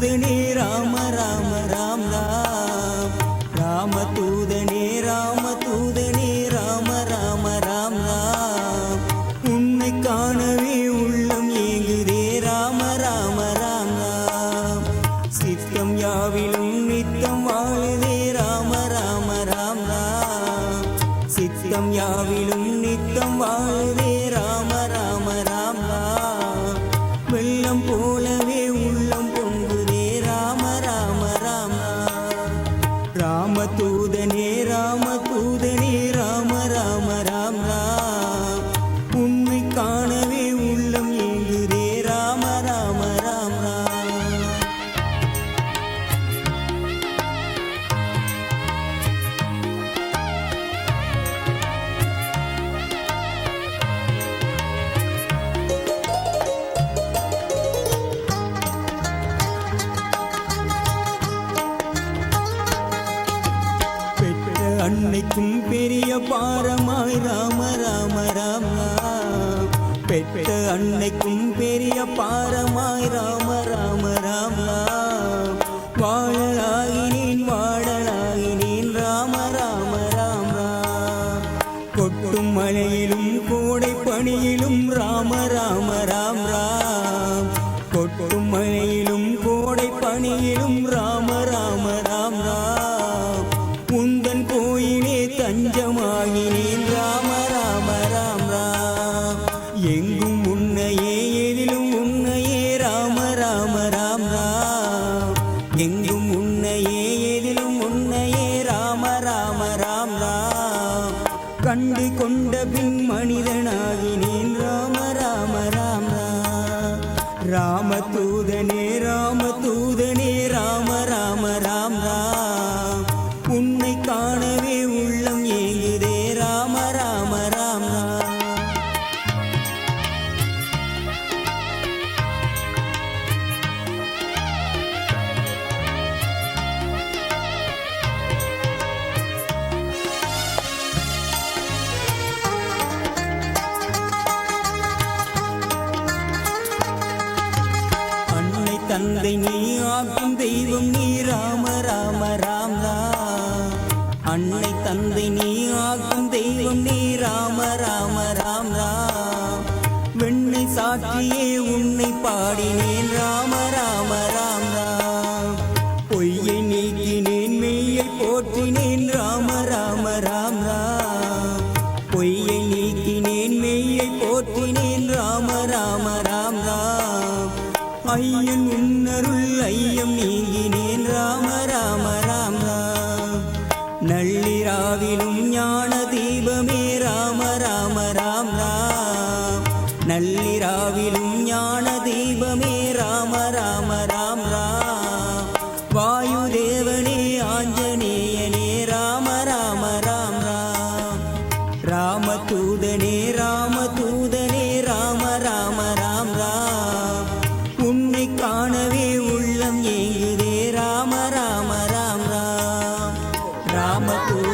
தூதனே ராம ராம ராம் ராம். ராம தூதனே ராம தூதனே ராம ராம ராம் ராம். உன்னை காணவே உள்ளம் ஏங்குதே ராம ராம ராம் ராம். சித்தம் யாவிலும் நித்தம் வாழுதே ராம ராம ராம் ராம். சித்தம் யாவிலும் நித்தம் வாழுதே ராமதூதனே ராமதூதனே. அன்னைக்கும் பெரிய பாரமாய் ராம ராம ராமா. பெற்ற அன்னைக்கும் பெரிய பாரமாய் ராம ராம ராமா. வாழலாகினேன் வாழலாகினேன் ராம ராம ராமா. கொட்டும் மழையிலும் கோடை பணியிலும் ராம ராம ராம் ராம். ராம் கண்டு கொண்ட பின் மனிதனாகினேன் ராம ராம ராம ராம. தூதனே தந்தை நீ ஆக்கும் தெய்வம் நீ ராம ராம ராம் அன்னை தந்தை நீ ஆக்கும் தெய்வம் நீ ராம ராம ராம் வெண்ணை சாற்றியே உன்னை பாடினேன் ராம ராம ஐயன் உன்னருள் ஐயம் நீங்கினேன். ராம ராம ராம். நள்ளிராவிலும் ஞான தீபமே ராம ராம ராம alma.